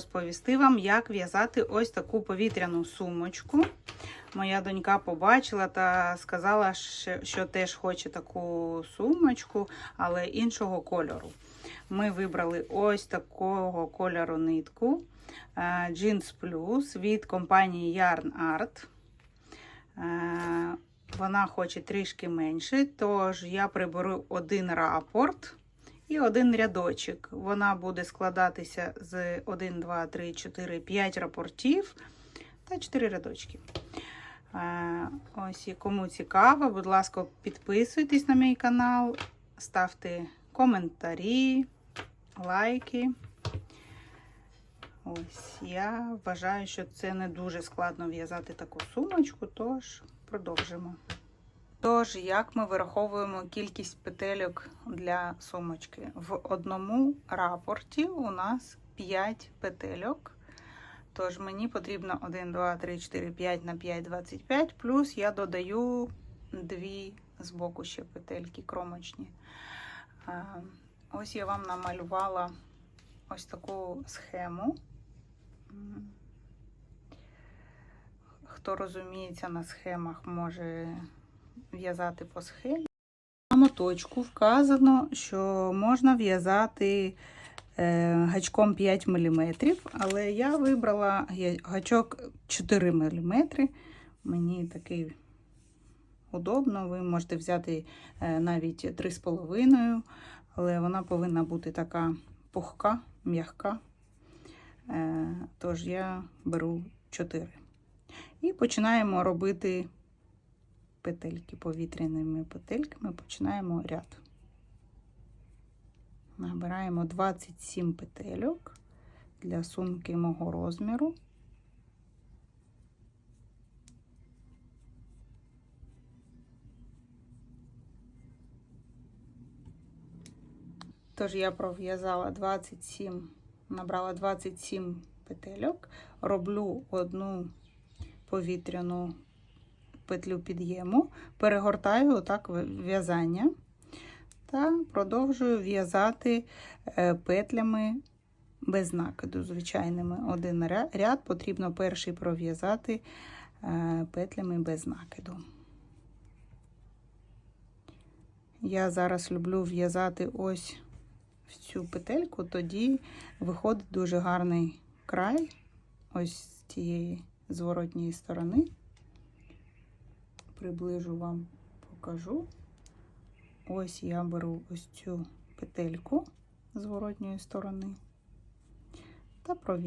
Розповісти вам, як в'язати ось таку повітряну сумочку. Моя донька побачила та сказала, що- теж хоче таку сумочку, але іншого кольору. Ми вибрали ось такого кольору нитку е, Jeans Plus від компанії Yarn Art. Е, Вона хоче трішки менше, тож я приберу один рапорт і один рядочок. Вона буде складатися з 1, 2, 3, 4, 5 рапортів та 4 рядочки. Е, Ось і кому цікаво, будь ласка, підписуйтесь на мій канал, ставте коментарі, лайки. Ось я вважаю, що це не дуже складно в'язати таку сумочку, тож продовжимо. Тож, як ми вираховуємо кількість петельок для сумочки? В одному рапорті у нас 5 петельок. Тож мені потрібно 1, 2, 3, 4, 5 на 5, 25, плюс я додаю 2 з боку ще петельки кромочні. Ось я вам намалювала ось таку схему. Хто розуміється на схемах, може в'язати по схемі. На моточку вказано, що можна в'язати е, гачком 5 мм, але я вибрала гачок 4 мм. Мені такий удобно. Ви можете взяти е, навіть 3,5, але вона повинна бути така пухка, м'яка. Е, Тож я беру 4. І починаємо робити петельки повітряними петельками, починаємо ряд. Набираємо 27 петельок для сумки мого розміру. Тож я пров'язала 27, набрала 27 петельок, роблю одну повітряну петлю під'єму, перегортаю отак в'язання та продовжую в'язати е, петлями без накиду, звичайними. Один ряд потрібно перший пров'язати е, петлями без накиду. Я зараз люблю в'язати ось в цю петельку, тоді виходить дуже гарний край ось з цієї зворотньої сторони. Приближу вам покажу. Ось я беру ось цю петельку зворотньої сторони та пров'язую.